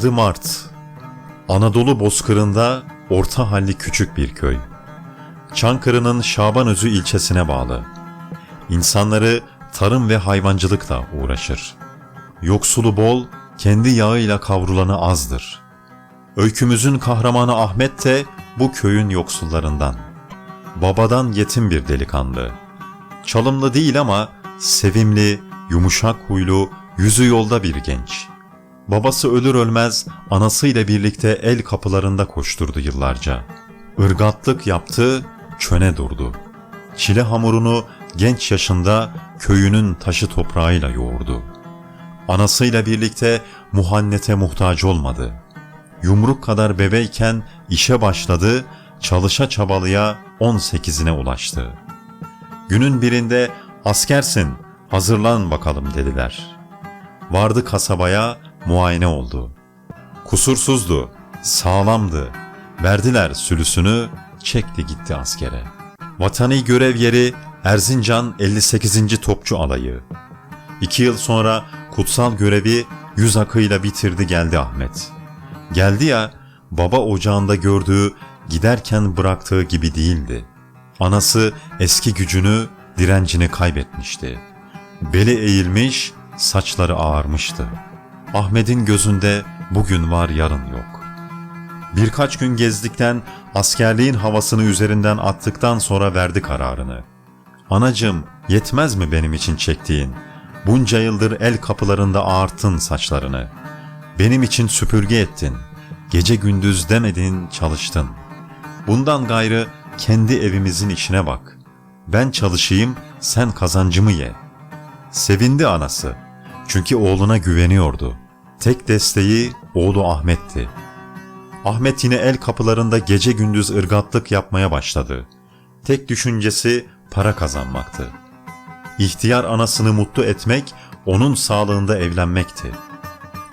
Adı Mart. Anadolu bozkırında orta halli küçük bir köy. Çankırı'nın Şabanözü ilçesine bağlı. İnsanları tarım ve hayvancılıkla uğraşır. Yoksulu bol, kendi yağıyla kavrulanı azdır. Öykümüzün kahramanı Ahmet de bu köyün yoksullarından. Babadan yetim bir delikanlı. Çalımlı değil ama sevimli, yumuşak huylu, yüzü yolda bir genç. Babası ölür ölmez anasıyla birlikte el kapılarında koşturdu yıllarca. Irgatlık yaptı, çöne durdu. Çile hamurunu genç yaşında köyünün taşı toprağıyla yoğurdu. Anasıyla birlikte muhannete muhtaç olmadı. Yumruk kadar bebeyken işe başladı, çalışa çabalıya 18'ine ulaştı. Günün birinde askersin, hazırlan bakalım dediler. Vardı kasabaya, muayene oldu. Kusursuzdu, sağlamdı. Verdiler sülüsünü, çekti gitti askere. Vatani görev yeri Erzincan 58. Topçu Alayı. İki yıl sonra kutsal görevi yüz akıyla bitirdi geldi Ahmet. Geldi ya, baba ocağında gördüğü, giderken bıraktığı gibi değildi. Anası eski gücünü, direncini kaybetmişti. Beli eğilmiş, saçları ağarmıştı. Ahmet'in gözünde bugün var yarın yok. Birkaç gün gezdikten askerliğin havasını üzerinden attıktan sonra verdi kararını. Anacım yetmez mi benim için çektiğin? Bunca yıldır el kapılarında ağarttın saçlarını. Benim için süpürge ettin. Gece gündüz demedin çalıştın. Bundan gayrı kendi evimizin işine bak. Ben çalışayım sen kazancımı ye. Sevindi anası. Çünkü oğluna güveniyordu. Tek desteği oğlu Ahmet'ti. Ahmet yine el kapılarında gece gündüz ırgatlık yapmaya başladı. Tek düşüncesi para kazanmaktı. İhtiyar anasını mutlu etmek, onun sağlığında evlenmekti.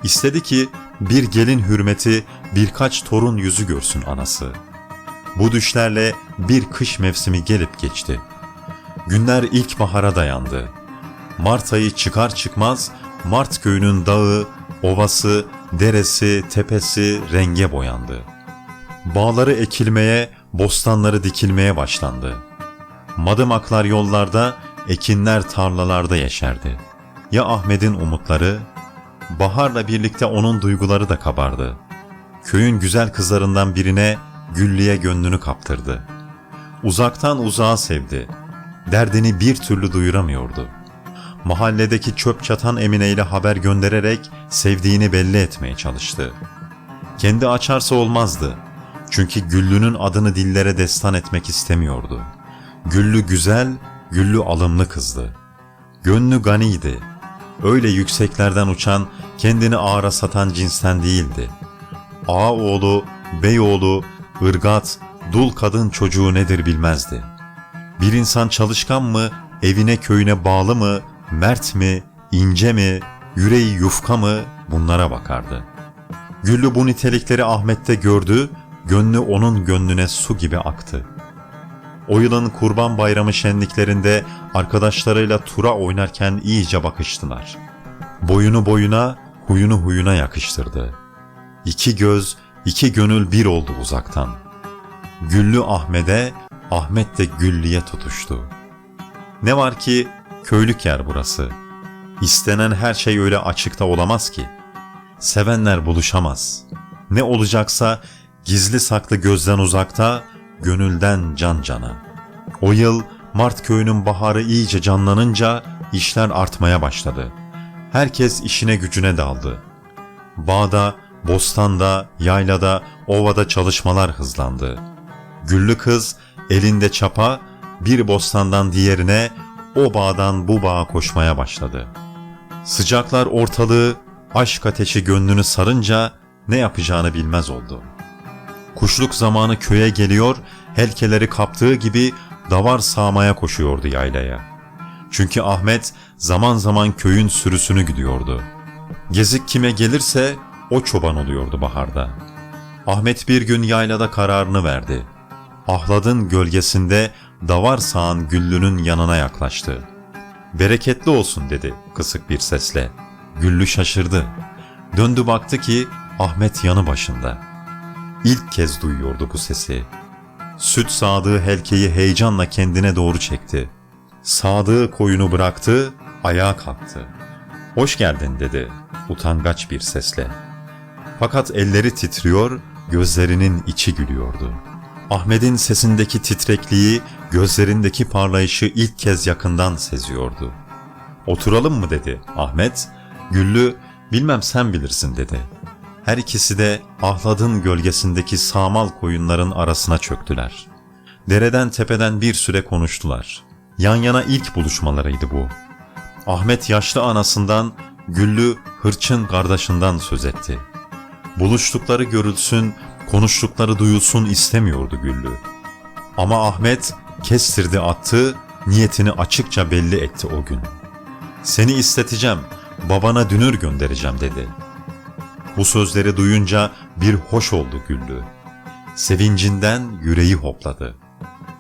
İstedi ki bir gelin hürmeti birkaç torun yüzü görsün anası. Bu düşlerle bir kış mevsimi gelip geçti. Günler ilkbahara dayandı. Mart ayı çıkar çıkmaz Mart köyünün dağı, ovası, deresi, tepesi renge boyandı. Bağları ekilmeye, bostanları dikilmeye başlandı. Madımaklar yollarda, ekinler tarlalarda yeşerdi. Ya Ahmet'in umutları? Baharla birlikte onun duyguları da kabardı. Köyün güzel kızlarından birine Güllü'ye gönlünü kaptırdı. Uzaktan uzağa sevdi. Derdini bir türlü duyuramıyordu. Mahalledeki çöp çatan Emine ile haber göndererek sevdiğini belli etmeye çalıştı. Kendi açarsa olmazdı. Çünkü Güllü'nün adını dillere destan etmek istemiyordu. Güllü güzel, Güllü alımlı kızdı. Gönlü ganiydi. Öyle yükseklerden uçan, kendini ağara satan cinsten değildi. Ağa oğlu, bey oğlu, ırgat, dul kadın çocuğu nedir bilmezdi. Bir insan çalışkan mı, evine köyüne bağlı mı, mert mi, ince mi, yüreği yufka mı bunlara bakardı. Güllü bu nitelikleri Ahmet'te gördü, gönlü onun gönlüne su gibi aktı. O yılın kurban bayramı şenliklerinde arkadaşlarıyla tura oynarken iyice bakıştılar. Boyunu boyuna, huyunu huyuna yakıştırdı. İki göz, iki gönül bir oldu uzaktan. Güllü Ahmet'e, Ahmet de Güllü'ye tutuştu. Ne var ki köylük yer burası. İstenen her şey öyle açıkta olamaz ki. Sevenler buluşamaz. Ne olacaksa gizli saklı gözden uzakta, gönülden can cana. O yıl Mart köyünün baharı iyice canlanınca işler artmaya başladı. Herkes işine gücüne daldı. Bağda, bostanda, yaylada, ovada çalışmalar hızlandı. Güllü kız elinde çapa bir bostandan diğerine o bağdan bu bağa koşmaya başladı. Sıcaklar ortalığı, aşk ateşi gönlünü sarınca ne yapacağını bilmez oldu. Kuşluk zamanı köye geliyor, helkeleri kaptığı gibi davar sağmaya koşuyordu yaylaya. Çünkü Ahmet zaman zaman köyün sürüsünü gidiyordu. Gezik kime gelirse o çoban oluyordu baharda. Ahmet bir gün yaylada kararını verdi. Ahladın gölgesinde davar sağan Güllü'nün yanına yaklaştı. Bereketli olsun dedi kısık bir sesle. Güllü şaşırdı. Döndü baktı ki Ahmet yanı başında. İlk kez duyuyordu bu sesi. Süt sağdığı helkeyi heyecanla kendine doğru çekti. Sadığı koyunu bıraktı, ayağa kalktı. Hoş geldin dedi utangaç bir sesle. Fakat elleri titriyor, gözlerinin içi gülüyordu. Ahmet'in sesindeki titrekliği, gözlerindeki parlayışı ilk kez yakından seziyordu. Oturalım mı dedi Ahmet. Güllü, bilmem sen bilirsin dedi. Her ikisi de ahladın gölgesindeki sağmal koyunların arasına çöktüler. Dereden tepeden bir süre konuştular. Yan yana ilk buluşmalarıydı bu. Ahmet yaşlı anasından, Güllü hırçın kardeşinden söz etti. Buluştukları görülsün, konuştukları duyulsun istemiyordu Güllü. Ama Ahmet kestirdi attı, niyetini açıkça belli etti o gün. Seni isteteceğim, babana dünür göndereceğim dedi. Bu sözleri duyunca bir hoş oldu Güllü. Sevincinden yüreği hopladı.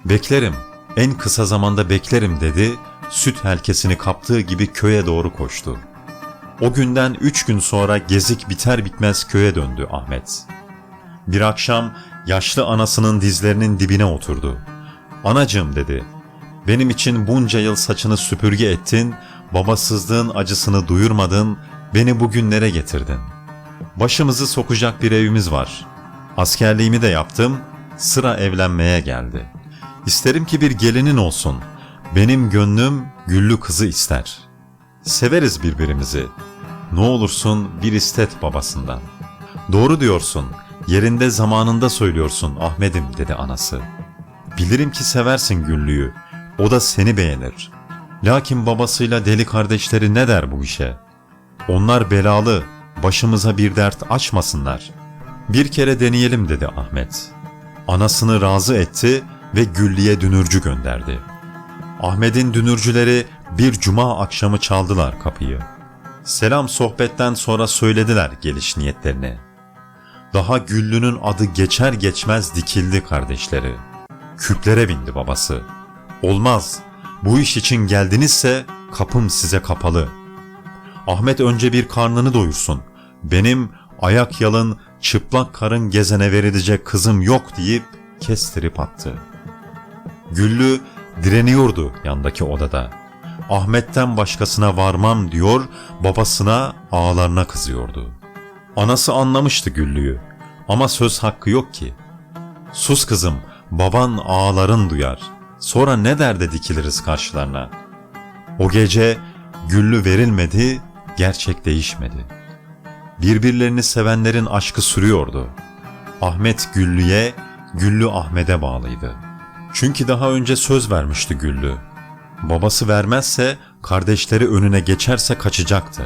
Beklerim, en kısa zamanda beklerim dedi, süt helkesini kaptığı gibi köye doğru koştu. O günden üç gün sonra gezik biter bitmez köye döndü Ahmet. Bir akşam yaşlı anasının dizlerinin dibine oturdu. Anacığım dedi, benim için bunca yıl saçını süpürge ettin, babasızlığın acısını duyurmadın, beni bugünlere getirdin. Başımızı sokacak bir evimiz var. Askerliğimi de yaptım, sıra evlenmeye geldi. İsterim ki bir gelinin olsun. Benim gönlüm güllü kızı ister. Severiz birbirimizi. Ne olursun bir istet babasından. Doğru diyorsun, yerinde zamanında söylüyorsun Ahmet'im dedi anası. Bilirim ki seversin Güllü'yü, o da seni beğenir. Lakin babasıyla deli kardeşleri ne der bu işe? Onlar belalı, başımıza bir dert açmasınlar. Bir kere deneyelim dedi Ahmet. Anasını razı etti ve Güllü'ye dünürcü gönderdi. Ahmet'in dünürcüleri bir cuma akşamı çaldılar kapıyı. Selam sohbetten sonra söylediler geliş niyetlerini. Daha Güllü'nün adı geçer geçmez dikildi kardeşleri. Küplere bindi babası. Olmaz, bu iş için geldinizse kapım size kapalı. Ahmet önce bir karnını doyursun. Benim ayak yalın, çıplak karın gezene verilecek kızım yok deyip kestirip attı. Güllü direniyordu yandaki odada. Ahmet'ten başkasına varmam diyor, babasına ağalarına kızıyordu. Anası anlamıştı Güllü'yü ama söz hakkı yok ki. Sus kızım, baban ağaların duyar. Sonra ne derde dikiliriz karşılarına. O gece Güllü verilmedi, gerçek değişmedi. Birbirlerini sevenlerin aşkı sürüyordu. Ahmet Güllü'ye, Güllü Ahmet'e bağlıydı. Çünkü daha önce söz vermişti Güllü. Babası vermezse, kardeşleri önüne geçerse kaçacaktı.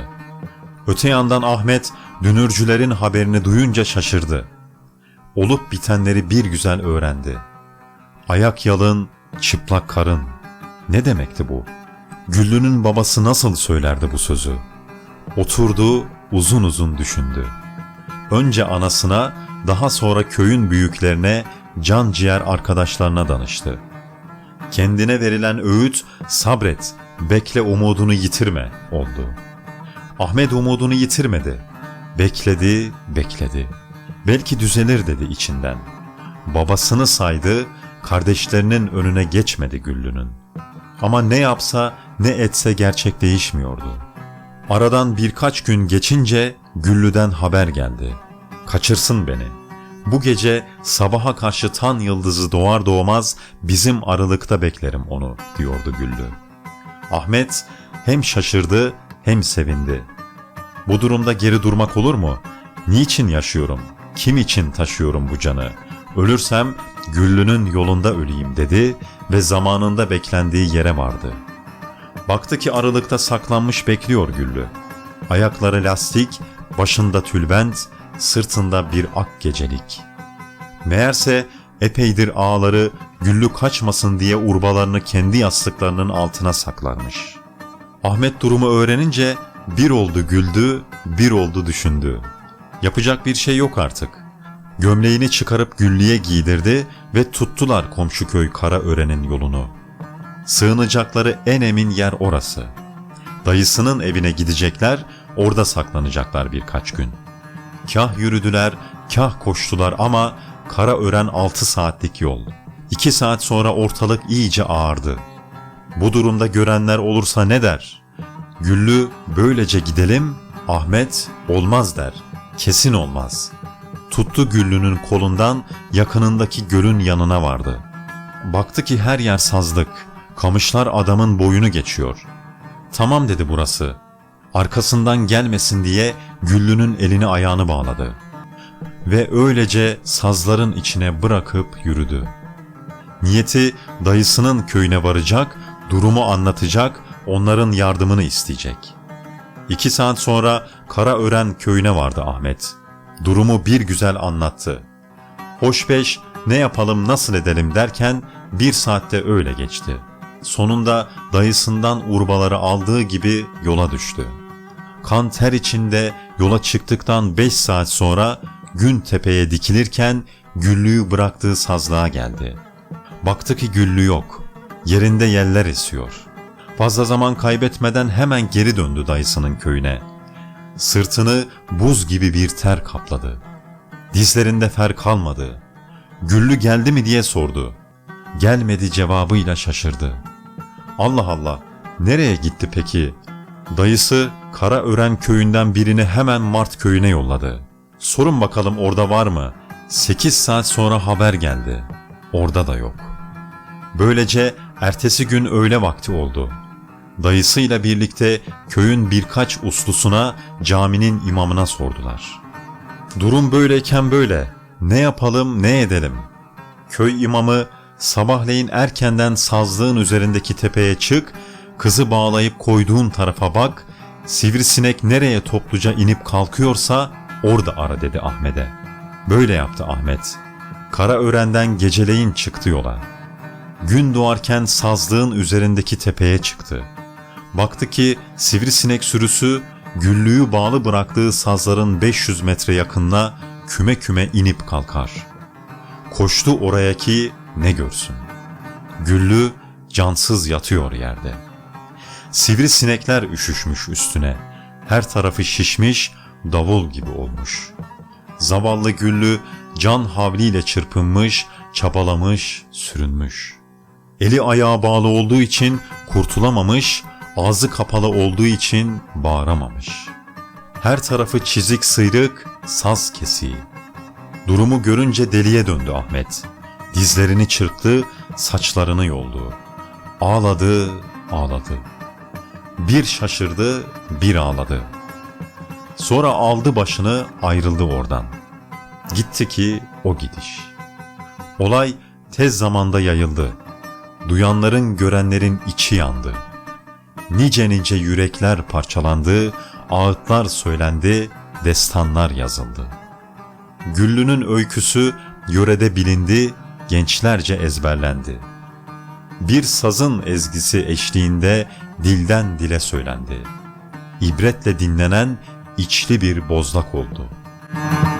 Öte yandan Ahmet, dünürcülerin haberini duyunca şaşırdı. Olup bitenleri bir güzel öğrendi. Ayak yalın, çıplak karın. Ne demekti bu? Güllü'nün babası nasıl söylerdi bu sözü? Oturdu, uzun uzun düşündü. Önce anasına, daha sonra köyün büyüklerine, can ciğer arkadaşlarına danıştı. Kendine verilen öğüt sabret, bekle umudunu yitirme oldu. Ahmet umudunu yitirmedi. Bekledi, bekledi. Belki düzelir dedi içinden. Babasını saydı, kardeşlerinin önüne geçmedi Güllü'nün. Ama ne yapsa ne etse gerçek değişmiyordu. Aradan birkaç gün geçince Güllü'den haber geldi. Kaçırsın beni. Bu gece sabaha karşı tan yıldızı doğar doğmaz bizim aralıkta beklerim onu diyordu Güllü. Ahmet hem şaşırdı hem sevindi. Bu durumda geri durmak olur mu? Niçin yaşıyorum? Kim için taşıyorum bu canı? Ölürsem Güllü'nün yolunda öleyim dedi ve zamanında beklendiği yere vardı. Baktı ki aralıkta saklanmış bekliyor Güllü. Ayakları lastik, başında tülbent, sırtında bir ak gecelik. Meğerse epeydir ağları Güllü kaçmasın diye urbalarını kendi yastıklarının altına saklarmış. Ahmet durumu öğrenince bir oldu güldü, bir oldu düşündü. Yapacak bir şey yok artık. Gömleğini çıkarıp Güllü'ye giydirdi ve tuttular komşu köy Karaören'in yolunu. Sığınacakları en emin yer orası. Dayısının evine gidecekler, orada saklanacaklar birkaç gün. Kah yürüdüler, kah koştular ama kara ören 6 saatlik yol. 2 saat sonra ortalık iyice ağardı. Bu durumda görenler olursa ne der? Güllü böylece gidelim, Ahmet olmaz der. Kesin olmaz. Tuttu Güllü'nün kolundan yakınındaki gölün yanına vardı. Baktı ki her yer sazlık, kamışlar adamın boyunu geçiyor. Tamam dedi burası. Arkasından gelmesin diye Güllü'nün elini ayağını bağladı. Ve öylece sazların içine bırakıp yürüdü. Niyeti dayısının köyüne varacak, durumu anlatacak, onların yardımını isteyecek. İki saat sonra Karaören köyüne vardı Ahmet. Durumu bir güzel anlattı. Hoşbeş ne yapalım nasıl edelim derken bir saatte öyle geçti. Sonunda dayısından urbaları aldığı gibi yola düştü. Kan ter içinde yola çıktıktan beş saat sonra gün tepeye dikilirken güllüyü bıraktığı sazlığa geldi. Baktı ki güllü yok. Yerinde yeller esiyor. Fazla zaman kaybetmeden hemen geri döndü dayısının köyüne. Sırtını buz gibi bir ter kapladı. Dizlerinde fer kalmadı. Güllü geldi mi diye sordu. Gelmedi cevabıyla şaşırdı. Allah Allah, nereye gitti peki? Dayısı Karaören köyünden birini hemen Mart köyüne yolladı. Sorun bakalım orada var mı? 8 saat sonra haber geldi. Orada da yok. Böylece ertesi gün öğle vakti oldu. Dayısıyla birlikte köyün birkaç uslusuna caminin imamına sordular. Durum böyleyken böyle. Ne yapalım ne edelim? Köy imamı sabahleyin erkenden sazlığın üzerindeki tepeye çık, kızı bağlayıp koyduğun tarafa bak, sivrisinek nereye topluca inip kalkıyorsa orada ara dedi Ahmet'e. Böyle yaptı Ahmet. Karaören'den geceleyin çıktı yola. Gün doğarken sazlığın üzerindeki tepeye çıktı. Baktı ki sivrisinek sürüsü güllüğü bağlı bıraktığı sazların 500 metre yakınına küme küme inip kalkar. Koştu oraya ki ne görsün. Güllü cansız yatıyor yerde. Sivrisinekler üşüşmüş üstüne. Her tarafı şişmiş, davul gibi olmuş. Zavallı Güllü can havliyle çırpınmış, çabalamış, sürünmüş. Eli ayağı bağlı olduğu için kurtulamamış, ağzı kapalı olduğu için bağıramamış. Her tarafı çizik sıyrık, saz kesiği. Durumu görünce deliye döndü Ahmet. Dizlerini çırptı, saçlarını yoldu. Ağladı, ağladı. Bir şaşırdı, bir ağladı. Sonra aldı başını ayrıldı oradan. Gitti ki o gidiş. Olay tez zamanda yayıldı. Duyanların görenlerin içi yandı. Nice nice yürekler parçalandı, ağıtlar söylendi, destanlar yazıldı. Güllü'nün öyküsü yörede bilindi, gençlerce ezberlendi. Bir sazın ezgisi eşliğinde dilden dile söylendi. İbretle dinlenen içli bir bozlak oldu.''